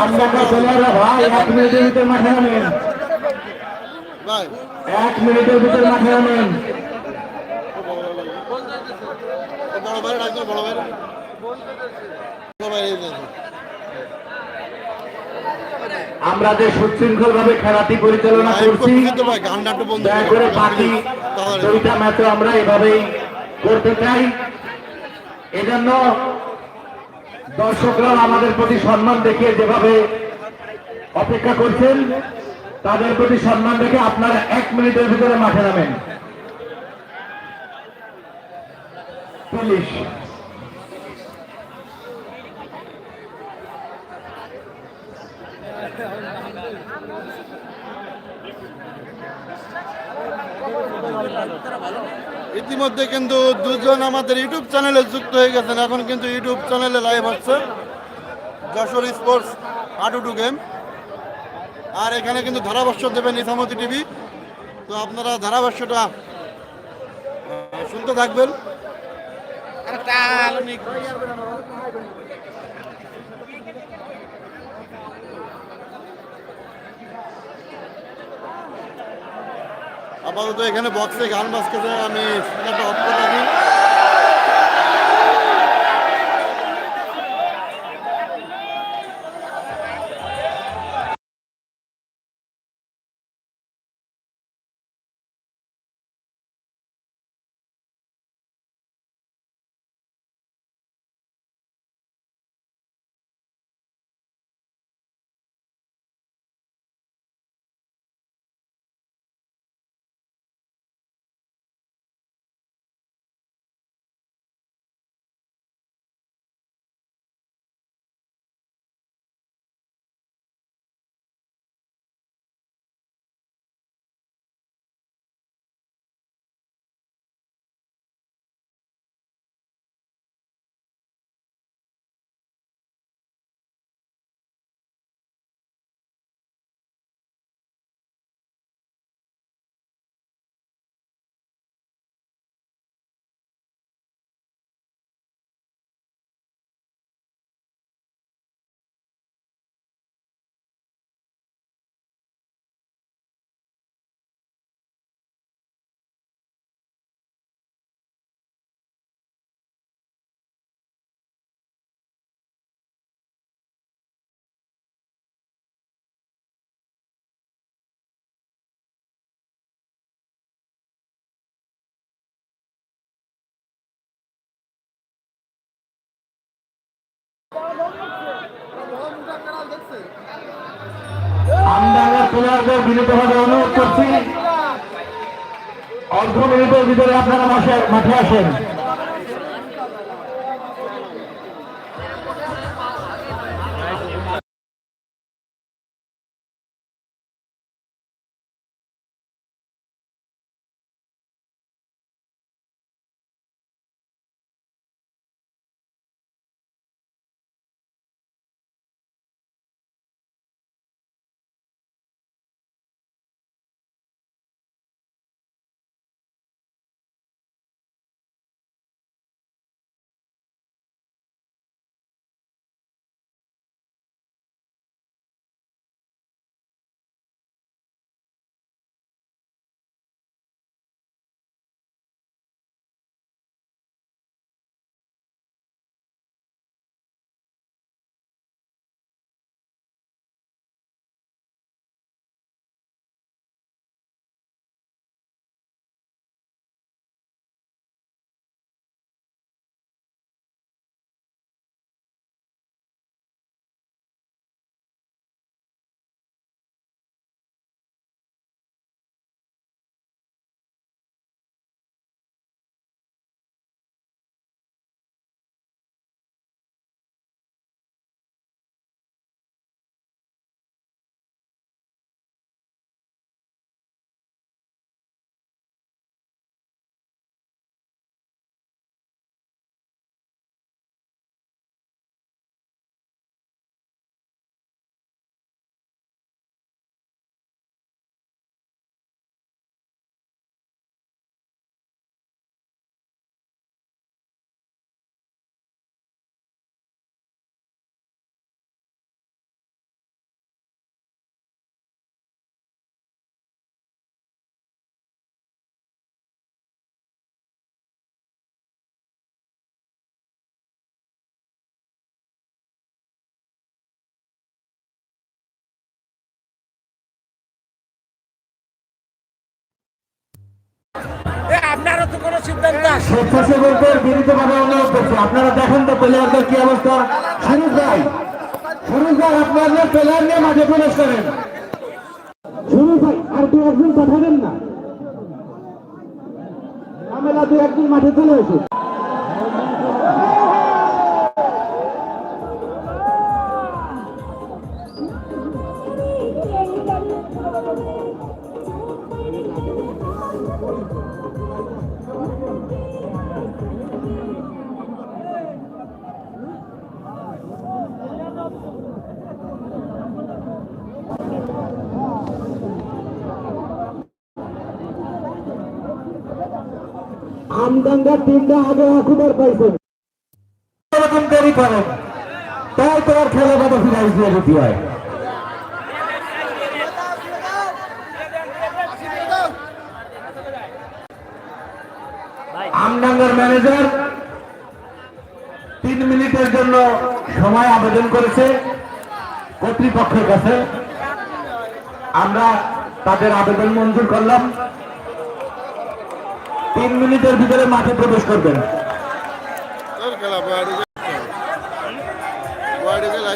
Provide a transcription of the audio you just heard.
আমডাঙ্গা ছেলেরা ভাই এক মিনিটের ভিতরে মাঠে নামেন। এক মিনিটের ভিতরে মাঠে নামেন। বড় ভাই ডাকবেন বড় ভাই বড় ভাই আমরা যে সুশৃঙ্খল ভাবে খেলাটি পরিচালনা করছি দয়া করে করে বাকি দুইটা ম্যাচও আমরা এভাবেই করতে চাই। এজন্য দর্শকরা আমাদের প্রতি সম্মান দেখিয়ে যেভাবে অপেক্ষা করছেন, তাদের প্রতি সম্মান রেখে আপনারা এক মিনিটের ভিতরে মাঠে নামেন। পুলিশ। ইতিমধ্যে কিন্তু দুজন আমাদের ইউটিউব চ্যানেলে যুক্ত হয়ে গেছেন। এখন কিন্তু ইউটিউব চ্যানেলে লাইভ হচ্ছে। যশোর স্পোর্টস হাডুডু গেম আর এখানে কিন্তু ধারাভাষ্য দেবেন ইসামতি টিভি তো আপনারা ধারাভাষ্যটা শুনতে থাকবেন। আপাতত এখানে বক্সে গান বাজতেছে আমি একটা প্লেয়ারদের বিনীতভাবে অনুরোধ করছি। অর্ধ মিনিটের ভিতরে আপনারা মাঠে আসেন। স্বেচ্ছাসেবকদের বিনীতভাবে অনুরোধ করছি। আপনারা দেখেন তো প্লেয়ারদের কি অবস্থা। সুরুজ ভাই সুরুজ ভাই আপনাদের প্লেয়ার নিয়ে মাঠে প্রবেশ করেন। সুরুজ ভাই, আর দু একজন পাঠাবেন না। ঝামেলা দু একদিন মাঠে চলে এসে আমদাঙ্গা টিমটা আগে তাই তোমার খেলা হয় আমডাঙ্গার ম্যানেজার তিন মিনিটের জন্য সময় আবেদন করেছে কর্তৃপক্ষের কাছে। আমরা তাদের আবেদন মঞ্জুর করলাম। তিন মিনিটের ভিতরে মাঠে প্রবেশ করবেন। খেলা